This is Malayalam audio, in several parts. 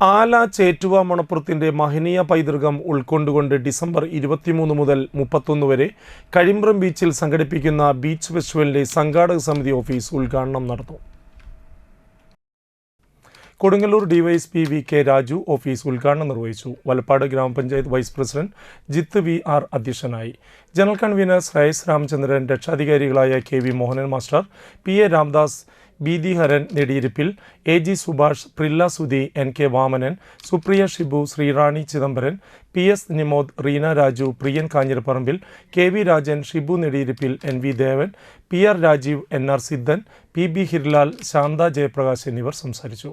ആല ചേറ്റുവ മണപ്പുറത്തിന്റെ മഹനീയ പൈതൃകം ഉൾക്കൊണ്ടുകൊണ്ട് ഡിസംബർ ഇരുപത്തിമൂന്ന് മുതൽ മുപ്പത്തൊന്ന് വരെ കഴിമ്പ്രം ബീച്ചിൽ സംഘടിപ്പിക്കുന്ന ബീച്ച് ഫെസ്റ്റിവലിന്റെ സംഘാടക സമിതി ഓഫീസ് ഉദ്ഘാടനം നടന്നു. Kodungallur DYSP V K Raju office ഉദ്ഘാടനം നിർവഹിച്ചു. വലപ്പാട് ഗ്രാമപഞ്ചായത്ത് vice president Jith V R അധ്യക്ഷനായി. General convener Shreyas Ramachandran രക്ഷാധികാരികളായ K V Mohanan master P A Ramdas B D Haran നെടിയിരിപ്പിൽ A G Subhash Prilla Sudhi N K Vamanan Supriya Shibu Sreerani Chidambaran P S Nimod Reena Raju Priyan Kanjiraparambil K V Rajan Shibu നെടിയിരിപ്പിൽ N V Devan P R Rajeev N R Sidhan P B Hirlal Shantha Jayaprakash എന്നിവർ സംസാരിച്ചു.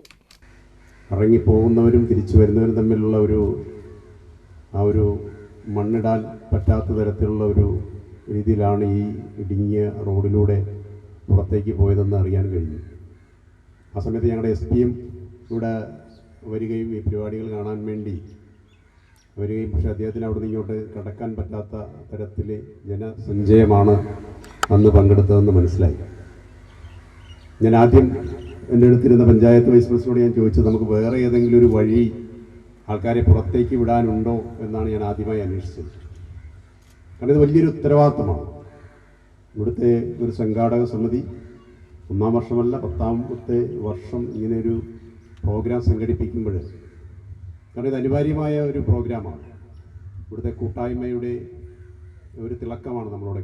ഇറങ്ങിപ്പോകുന്നവരും തിരിച്ചു വരുന്നവരും തമ്മിലുള്ള ഒരു ആ ഒരു മണ്ണിടാൻ പറ്റാത്ത തരത്തിലുള്ള ഒരു രീതിയിലാണ് ഈ ഇടുങ്ങിയ റോഡിലൂടെ പുറത്തേക്ക് പോയതെന്ന് അറിയാൻ കഴിഞ്ഞു. ആ സമയത്ത് ഞങ്ങളുടെ എസ് പിയും ഇവിടെ വരികയും ഈ പരിപാടികൾ കാണാൻ വേണ്ടി വരികയും. പക്ഷേ അദ്ദേഹത്തിന് അവിടെ നിന്ന് ഇങ്ങോട്ട് കടക്കാൻ പറ്റാത്ത തരത്തിൽ ജനസഞ്ചയമാണ് അന്ന് പങ്കെടുത്തതെന്ന് മനസ്സിലായി. ഞാൻ ആദ്യം എന്റെ അടുത്തിരുന്ന പഞ്ചായത്ത് വൈസ് പ്രസിഡന്റോട് ഞാൻ ചോദിച്ചത് നമുക്ക് വേറെ ഏതെങ്കിലും ഒരു വഴി ആൾക്കാരെ പുറത്തേക്ക് വിടാനുണ്ടോ എന്നാണ് ഞാൻ ആദ്യമായി അന്വേഷിച്ചത്. കാരണം ഇത് വലിയൊരു ഉത്തരവാദിത്തമാണ്. ഇവിടുത്തെ ഒരു സംഘാടക സമിതി ഒന്നാം വർഷമല്ല പത്താമത്തെ വർഷം ഇങ്ങനെ ഒരു പ്രോഗ്രാം സംഘടിപ്പിക്കുമ്പോൾ. കാരണം ഇത് അനിവാര്യമായ ഒരു പ്രോഗ്രാമാണ് ഇവിടുത്തെ കൂട്ടായ്മയുടെ ഒരു തിളക്കമാണ് നമ്മളോട്